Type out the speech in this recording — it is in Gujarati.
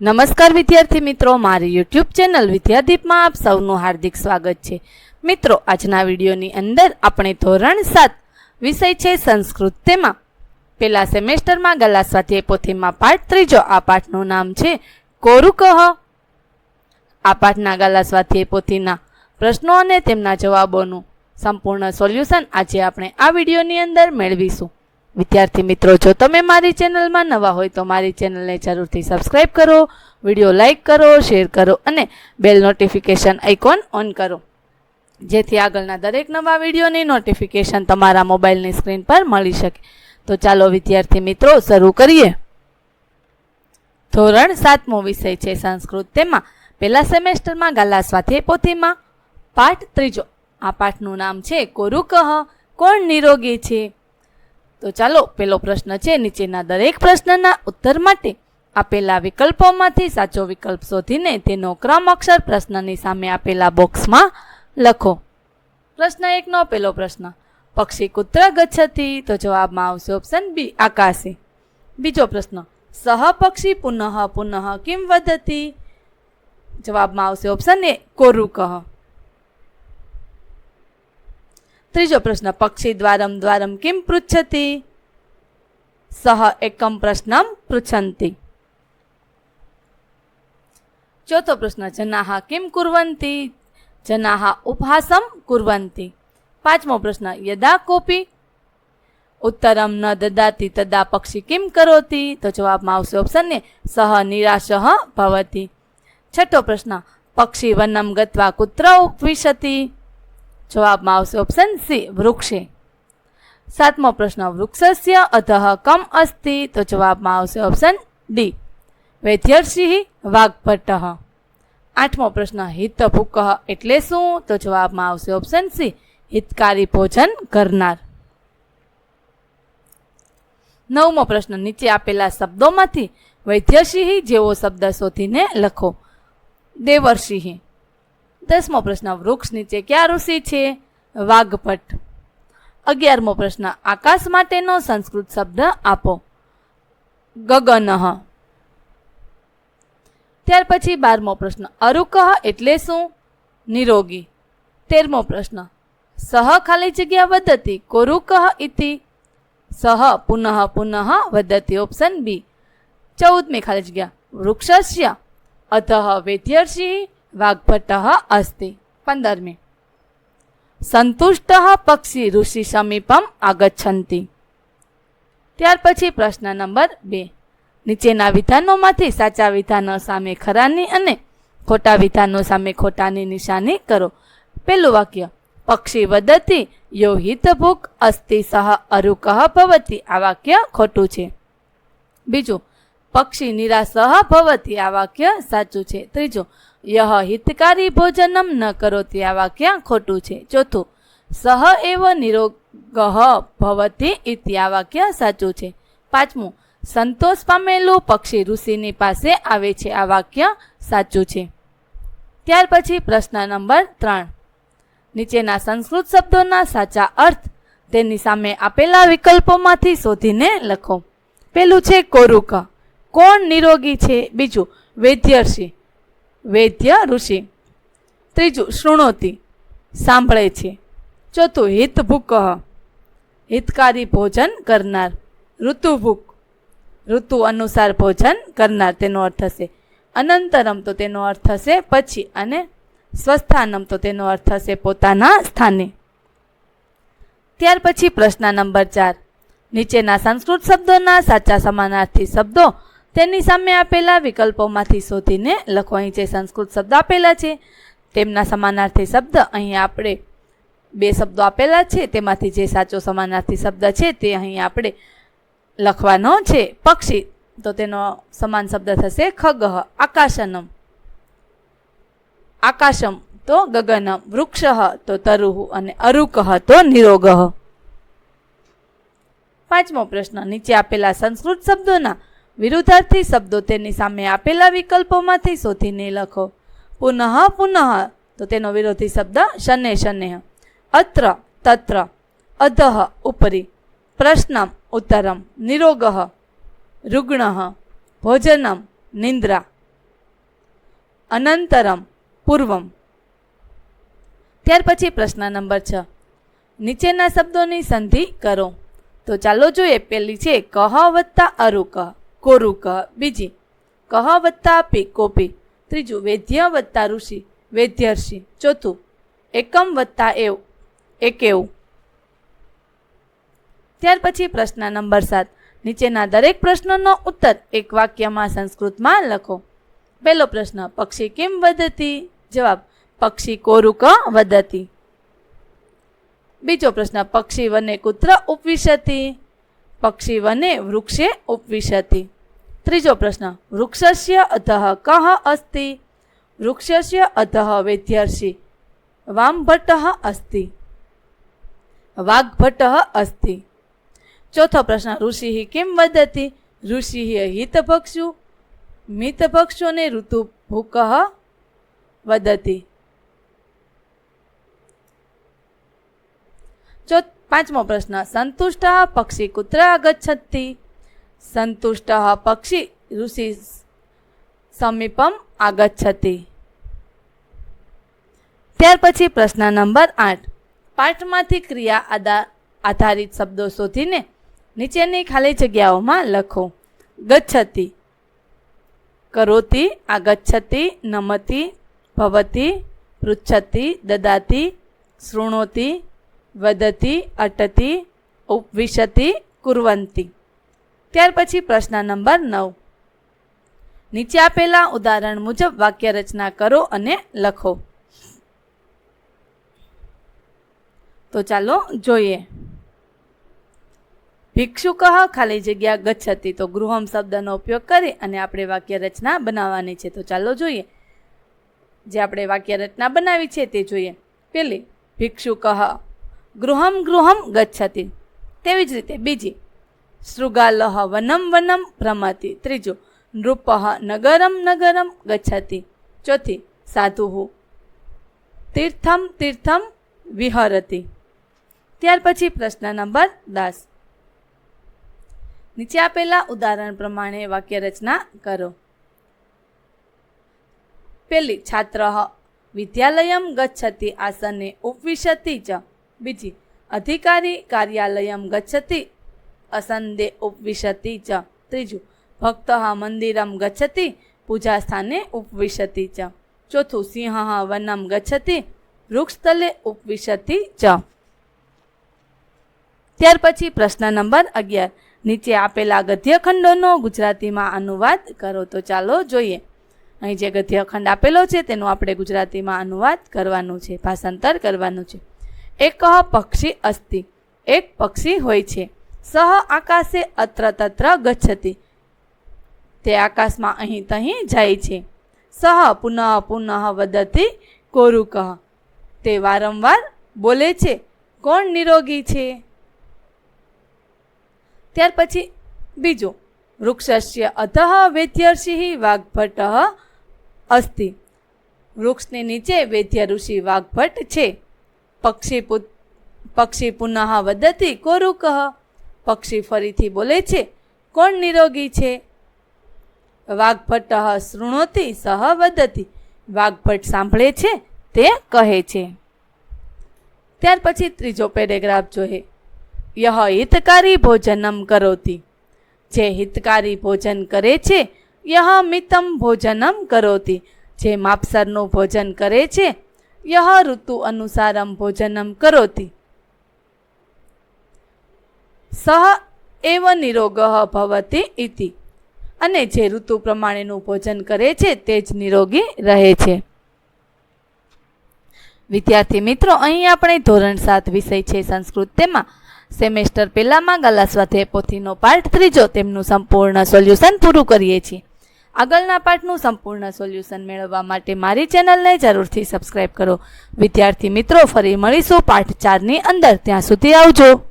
નમસ્કાર વિદ્યાર્થી મિત્રો, મારી યુટ્યુબ ચેનલ વિદ્યાદીપમાં આપ સૌનું હાર્દિક સ્વાગત છે. મિત્રો, આજના વિડીયોની અંદર આપણે ધોરણ સાત વિષય છે સંસ્કૃત તેમાં. પેલા સેમેસ્ટરમાં ગલા સ્વાધ્યાય પોથીમાં પાઠ ત્રીજો, આ પાઠનું નામ છે કોરુકહ આ પાઠના ગાલા સ્વાધ્યાય પોથીના પ્રશ્નો અને તેમના જવાબોનું સંપૂર્ણ સોલ્યુશન આજે આપણે આ વિડીયોની અંદર મેળવીશું. વિદ્યાર્થી મિત્રો, જો તમે મારી ચેનલમાં નવા હોય તો મારી ચેનલને જરૂરથી સબસ્ક્રાઇબ કરો, વીડિયો લાઇક કરો શેર કરો અને બેલ નોટિફિકેશન આઇકોન ઓન કરો. જેથી આગળના દરેક નવા વિડીયોની નોટિફિકેશન તમારા મોબાઈલની સ્ક્રીન પર મળી શકે. તો ચાલો વિદ્યાર્થી મિત્રો, શરૂ કરીએ. ધોરણ સાતમો વિષય છે સંસ્કૃત. તેમાં પહેલા સેમેસ્ટરમાં ગાલા સ્વાધ્યાય પોથીમાં. પાઠ ત્રીજો. આ પાઠનું નામ છે, કોરુકહ, કોણ નિરોગી છે? તો ચાલો પેલો પ્રશ્ન છે, નીચેના દરેક પ્રશ્નના ઉત્તર માટે આપેલા વિકલ્પોમાંથી સાચો વિકલ્પ શોધીને તેનો ક્રમ અક્ષર પ્રશ્નની સામે આપેલા બોક્સમાં લખો. પ્રશ્ન એકનો પેલો પ્રશ્ન, પક્ષી કુત્ર ગચ્છતી તો જવાબમાં આવશે ઓપ્શન બી આકાશી. બીજો પ્રશ્ન, સહ પક્ષી પુનઃ પુનઃ કિમ વધતી? જવાબમાં આવશે ઓપ્શન એ કોરુકહ. ત્રીજો પ્રશ્ન, પક્ષી દ્વારમ દ્વારમ કેમ પૃચ્છતી? સહ એકમ પ્રશ્નમ પૃચ્છન્તિ ચોથો પ્રશ્ન, જનાહ કેમ કુર્વન્તિ જનાહ ઉપહાસમ કુર્વન્તિ પાંચમો પ્રશ્ન, યદા કોપી? ઉત્તરમ, ન દદાતી, તદા પક્ષી કેમ કરોતી? તો જવાબમાં આવશે ઓપ્શન ને સહ નિરાશ ભવતી. છઠ્ઠો પ્રશ્ન, પક્ષી વનમ ગત્વા કુત્ર ઉપવિશતી? જવાબમાં આવશે ઓપ્શન સી વૃક્ષે. સાતમો પ્રશ્ન, વૃક્ષસ્ય અધઃ કમ અસ્તિ? તો જવાબમાં આવશે ઓપ્શન ડી વૈદ્યર્ષિ વાઘભટ્ટ આઠમો પ્રશ્ન હિતભૂક એટલે શું? તો જવાબમાં આવશે ઓપ્શન સી હિતકારી ભોજન કરનાર. નવમો પ્રશ્ન, નીચે આપેલા શબ્દોમાંથી વૈદ્યસિંહ જેવો શબ્દ શોધીને લખો. દેવર્ષિ. દસમો પ્રશ્ન, વૃક્ષ નીચે ક્યાં ઋષિ છે? વાઘભટ્ટ અગિયારમો પ્રશ્ન, આકાશ માટેનો સંસ્કૃત શબ્દ આપો. ગગનહ ત્યાર પછી બારમો પ્રશ્ન અરુકહ એટલે શું? નિરોગી. તેરમો પ્રશ્ન, સહ ખાલી જગ્યા વધતી કોરુકહ ઇતિ? સહ પુનઃ પુનઃ વધતી ઓપ્શન બી. ચૌદમી ખાલી જગ્યા, વૃક્ષસ્ય. અતઃ વેદ્યર્ષિ. વાગ્ભટ્ટ અસ્તિ. પંદરમી. સંતુષ્ટ પક્ષી ઋષિ સમીપમ આગચ્છન્તિ ત્યાર પછી પ્રશ્ન નંબર બે. નીચેના વિધાનોમાંથી સાચા વિધાનો સામે ખરાની અને ખોટા વિધાનો સામે ખોટાની નિશાની કરો. પેલું વાક્ય. પક્ષી વદતી યો હિતભૂક અસ્તિ સહ અરુકહ ભવતી. આ વાક્ય ખોટું છે. બીજું. પક્ષી નિરાશઃ ભવતી. આ વાક્ય સાચું છે. ત્રીજું. યહ હિતકારી ભોજનમ ન કરોતી આ વાક્ય ખોટું છે? ચોથું, સહ એવ નિરોગ ભવતી ઇતિ આ વાક્ય સાચું છે? પાંચમું, સંતોષ પામેલું પક્ષી ઋષિની પાસે આવે છે આ વાક્ય સાચું છે? ત્યાર પછી પ્રશ્ન નંબર ત્રણ. નીચેના સંસ્કૃત શબ્દોના સાચા અર્થ તેની સામે આપેલા વિકલ્પોમાંથી શોધીને લખો. પેલું છે કોરુક. કોણ નિરોગી છે? બીજું, વૈદ્યર્ષિ. વૈદ્ય ઋષિ. ત્રીજું, શૃણોતી. સાંભળે છે. ચોથું હિતભૂક હિતકારી ભોજન કરનાર. ઋતુભૂક ઋતુ અનુસાર ભોજન કરનાર, તેનો અર્થ થશે અનંતરમ તો તેનો અર્થ થશે પછી, અને સ્વસ્થાનમ તો તેનો અર્થ થશે પોતાના સ્થાને. ત્યાર પછી પ્રશ્ન નંબર ચાર. નીચેના સંસ્કૃત શબ્દોના સાચા સમાનાર્થી શબ્દો તેની સામે આપેલા વિકલ્પોમાંથી શોધીને લખો અહીં જે સંસ્કૃત શબ્દ આપેલા છે, તેમના સમાનાર્થી શબ્દ, અહીં આપણે બે શબ્દો આપેલા છે, તેમાંથી જે સાચો સમાનાર્થી શબ્દ છે તે અહીં આપણે લખવાનો છે. પક્ષી, તો તેનો સમાન શબ્દ થશે ખગહ, આકાશનમ. આકાશમ, તો ગગનમ. વૃક્ષ તો તરુહ, અને અરુકહ, તો નિરોગહ. પાંચમો પ્રશ્ન, નીચે આપેલા સંસ્કૃત શબ્દોના વિરુદ્ધાર્થી શબ્દો તેની સામે આપેલા વિકલ્પોમાંથી શોધીને લખો. પુનઃ પુનઃ, તો તેનો વિરોધી શબ્દ શને શનેહ અત્ર, તત્ર. અધઃ, ઉપરી. પ્રશ્નમ, ઉત્તરમ. નિરોગ, રુગ્ણ. ભોજનમ, નિંદ્રા. અનંતરમ, પૂર્વમ. ત્યાર પછી પ્રશ્ન નંબર છ. નીચેના શબ્દોની સંધિ કરો. તો ચાલો જોઈએ, પેલી છે, કહ વત્તા અરુ કહ કોરુ કહ બીજી. કહ વત્તા પી કોપી. ત્રીજું વૈદ્ય વત્તા ઋષિ, વૈદ્યર્ષિ. ચોથું એકમ વત્તા એવ એકેવ ત્યાર પછી પ્રશ્ન નંબર સાત. નીચેના દરેક પ્રશ્નનો ઉત્તર એક વાક્યમાં સંસ્કૃતમાં લખો. પહેલો પ્રશ્ન, પક્ષી કેમ વધતી? જવાબ, પક્ષી કોરુક વધતી. બીજો પ્રશ્ન, પક્ષી વને કુત્ર ઉપવિશતિ? પક્ષી વને વૃક્ષે ઉપવિશતિ. ત્રીજો પ્રશ્ન, વૃક્ષસ્ય અધઃ કહ અસ્તિ? વૃક્ષસ્ય અધઃ વેદ્યર્ષિ વામભટ્ટ અસ્તિ. વાઘભટ્ટ અસ્તિ. ચોથો પ્રશ્ન, ઋષિ કેમ વદતી? ઋષિ હિતભક્ષુ મિતભક્ષુને ઋતુ ભૂક વદતિ ચો પાંચમો પ્રશ્ન, સંતુષ્ટ પક્ષી કુત્ર આગચ્છતિ સંતુષ્ટ પક્ષી ઋષિ સમીપમ આગચ્છતિ. ત્યાર પછી પ્રશ્ન નંબર આઠ, પાઠમાંથી ક્રિયા આધાર આધારિત શબ્દો શોધીને નીચેની ખાલી જગ્યાઓમાં લખો. ગચ્છતિ, કરોતિ, આગચ્છતિ, નમતી, ભવતી, પૃચ્છતિ, દદાતિ, શૃણોતિ વદતી અટતી ઉપવિશતી કુર્વંતી ત્યાર પછી પ્રશ્ન નંબર નવ. નીચે આપેલા ઉદાહરણ મુજબ વાક્ય રચના કરો અને લખો. તો ચાલો જોઈએ. ભિક્ષુક ખાલી જગ્યા ગચ્છતી, તો ગૃહમ શબ્દનો ઉપયોગ કરી અને આપણે વાક્ય રચના બનાવવાની છે. તો ચાલો જોઈએ. જે આપણે વાક્ય રચના બનાવી છે તે જોઈએ. પેલી, ભિક્ષુક. ગૃહમ ગૃહમ ગચ્છતી. તેવી જ રીતે બીજી. શૃગાલહ વનમ વનમ ભ્રમતી. ત્રીજું. નૃપ નગરમ નગરમ ગચ્છતી. ચોથી. સાધુ તીર્થમ તીર્થમ વિહરતી. ત્યાર પછી પ્રશ્ન નંબર દસ. નીચે આપેલા ઉદાહરણ પ્રમાણે વાક્ય રચના કરો. પેલી, છાત્ર, વિદ્યાલયમ ગચ્છતી આસને ઉપવિશતી ચ બીજી, અધિકારી કાર્યાલયમ ગચ્છતિ, અસંદે ઉપવિશતિ ચ. ત્રીજું, ભક્ત મંદિરમ ગચ્છતિ પૂજા સ્થાને ઉપવિશતિ ચ. ચોથું, સિંહ વનમ ગચ્છતિ, વૃક્ષતલે ઉપવિશતિ ચ. ત્યાર પછી પ્રશ્ન નંબર અગિયાર. નીચે આપેલા ગદ્યખંડોનો ગુજરાતીમાં અનુવાદ કરો. તો ચાલો જોઈએ. અહીં જે ગદ્યખંડ આપેલો છે, તેનું આપણે ગુજરાતીમાં અનુવાદ કરવાનું છે, ભાષાંતર કરવાનું છે. એક પક્ષી અસ્તિ. એક પક્ષી હોય છે. સહ આકાશે અત્ર તત્ર ગચ્છતિ. તે આકાશમાં અહીં તહીં જાય છે. સહ પુનઃ પુનઃ વદતી કોરુકહ તે વારંવાર બોલે છે, કોણ નિરોગી છે? ત્યાર પછી બીજું, વૃક્ષસ્ય અતઃ વેદ્યર્ષિ વાઘભટ્ટ અસ્તિ. વૃક્ષની નીચે વેદ્ય ઋષિ વાઘભટ્ટ છે. પક્ષી પક્ષી પુનઃ વદતી કોરુકહ પક્ષી ફરીથી બોલે છે, કોણ નિરોગી છે? વાઘભટ્ટ શૃણોતી, સહ વદતી. વાઘભટ્ટ સાંભળે છે, તે કહે છે. ત્યાર પછી ત્રીજો પેરેગ્રાફ જોઈએ. યહ હિતકારી ભોજનમ કરોતી. જે હિતકારી ભોજન કરે છે, યહ મિતમ ભોજનમ કરોતી. જે માપસરનું ભોજન કરે છે યહ ઋતુ અનુસારમ ભોજનમ કરોતિ સહ એવ નિરોગ ભવતી ઇતિ અને જે ઋતુ પ્રમાણેનું ભોજન કરે છે, તે જ નિરોગી રહે છે। વિદ્યાર્થી મિત્રો, અહીં આપણે ધોરણ સાત વિષય છે સંસ્કૃત તેમાં. સેમેસ્ટર પહેલામાં ગલા સ્વાધ્યાય પોથીનો પાઠ ત્રીજો, તેમનું સંપૂર્ણ સોલ્યુશન પૂરું કરીએ છીએ. આગળના પાઠનું સંપૂર્ણ સોલ્યુશન મેળવવા માટે મારી ચેનલને જરૂરથી સબસ્ક્રાઇબ કરો. વિદ્યાર્થી મિત્રો, ફરી મળીશું પાઠ ચારની અંદર. ત્યાં સુધી આવજો.